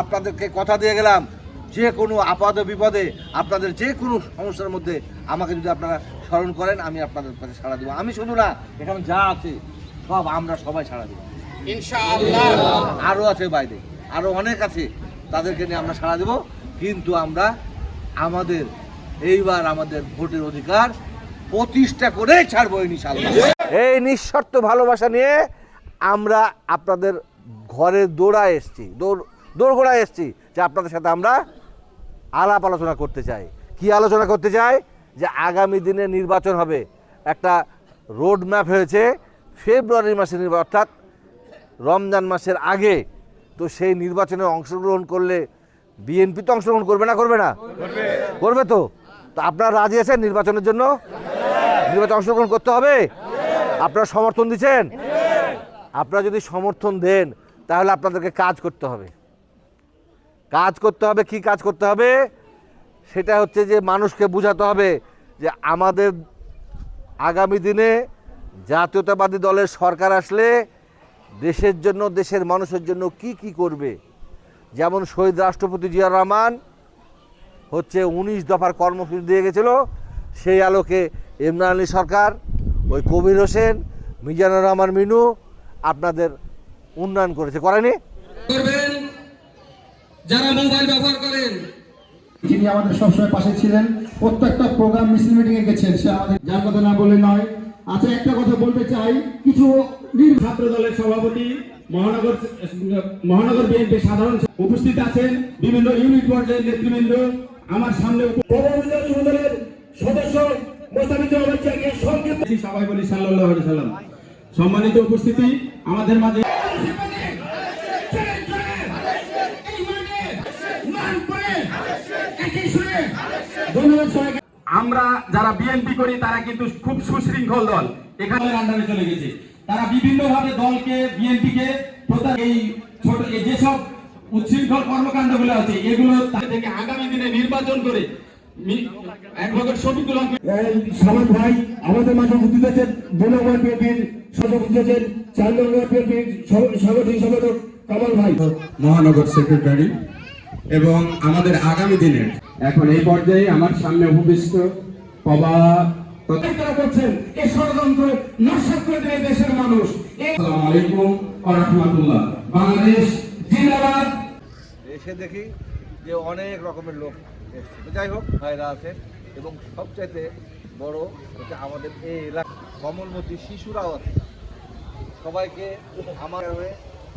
আপনাদেরকে কথা দিয়ে গেলাম যে কোনো আপাদ বিপদে আপনাদের যে কোনো সমস্যার মধ্যে আমাকে যদি আপনারা স্মরণ করেন আমি আপনাদের কাছে সাড়া দেবো। আমি শুধু না এখানে যা আছে সব আমরা সবাই সাড়া দেবো। ইনশাআল্লাহ। আরও আছে বাইরে আরও অনেক আছে তাদেরকে নিয়ে আমরা সাড়া দেব। কিন্তু আমরা আমাদের এইবার আমাদের ভোটের অধিকার প্রতিষ্ঠা করে ছাড়বো ইনশাল্লাহ এই নিঃশর্ত ভালোবাসা নিয়ে আমরা আপনাদের ঘরের দৌড়ায় এসছি। দৌড় দৌড়গোড়ায় এসছি যে আপনাদের সাথে আমরা আলাপ আলোচনা করতে চাই। কি আলোচনা করতে চাই? যে আগামী দিনে নির্বাচন হবে। একটা রোড ম্যাপ হয়েছে ফেব্রুয়ারি মাসে নির্বাচন অর্থাৎ রমজান মাসের আগে। তো সেই নির্বাচনে অংশগ্রহণ করলে বিএনপি তো অংশগ্রহণ করবে না করবে না? করবে। তো? তো আপনারা রাজি আছেন নির্বাচনের জন্য? নির্বাচনে অংশগ্রহণ করতে হবে? আপনারা সমর্থন দিচ্ছেন। আপনারা যদি সমর্থন দেন তাহলে আপনাদেরকে কাজ করতে হবে। কাজ করতে হবে, কি কাজ করতে হবে? সেটা হচ্ছে যে মানুষকে বোঝাতে হবে যে আমাদের আগামী দিনে জাতীয়তাবাদী দলের সরকার আসলে দেশের জন্য, দেশের মানুষের জন্য কি কি করবে? যেমন শহীদ রাষ্ট্রপতি জিয়াউর রহমান হচ্ছে উনিশ দফার কর্মসূচি দিয়ে গেছিল, সেই আলোকে ইমরান আলী সরকার, ওই কবির হোসেন, মিজানুর রহমান মিনু আপনাদের উন্নয়ন করেছে। করেনি? যারা মোবাইল ব্যবহার করেন। যিনি আমাদের সবসময় পাশে ছিলেন প্রত্যেকটা প্রোগ্রাম মিছিল মিটিং এ গেছেন সে আমাদের যার কথা না বলে নয়। আচ্ছা একটা কথা বলতে চাই। কিছু ছাত্র দলের সভাপতি মহানগর মহানগর বিএনপি সাধারণ উপস্থিত আছেন। বিভিন্ন ইউনিট পর্যায়ের নেতৃবৃন্দ। আমার সামনে সদস্য সবাই বলি সাল্লাল্লাহু আলাইহি সাল্লাম সম্মানিত উপস্থিতি আমাদের মাঝে ধন্যবাদ সবাইকে। আমরা যারা বিএনপি করি তারা কিন্তু খুব সুশৃঙ্খল দল। এখানে আন্ডারে চলে গেছে। তারা বিভিন্ন ভাবে দলকে বিএনপি কে এই ছোট যেসব উচ্ছৃঙ্খল কর্মকাণ্ডগুলো আছে এগুলো থেকে আগামী দিনে নির্বাচন করে মি- অ্যাডভোকেট শফিকুল হক সালাম ভাই আমাদের মাঝে উপস্থিত আছেন। দু বিএনপির সদস্য আছেন। চার নম্বর বিএনপির সাংগঠনিক সম্পাদক কামাল ভাই। মহানগর সেক্রেটারি এবং আমাদের আগামী দিনের এখন এই পর্যায়ে আমার সামনে উপবিষ্ট পবা তারা করছেন এই ষড়যন্ত্র নস্বাত করে দেবে দেশের মানুষ। আসসালামু আলাইকুম ওয়া বাংলাদেশ জিন্দাবাদ। এসে দেখি যে অনেক রকমের লোক এসছে। যাই হোক ভাইরা আছে এবং সবচাইতে বড় হচ্ছে আমাদের এই এলাকা। কমলমতি শিশুরাও আছে। সবাইকে আমার হয়ে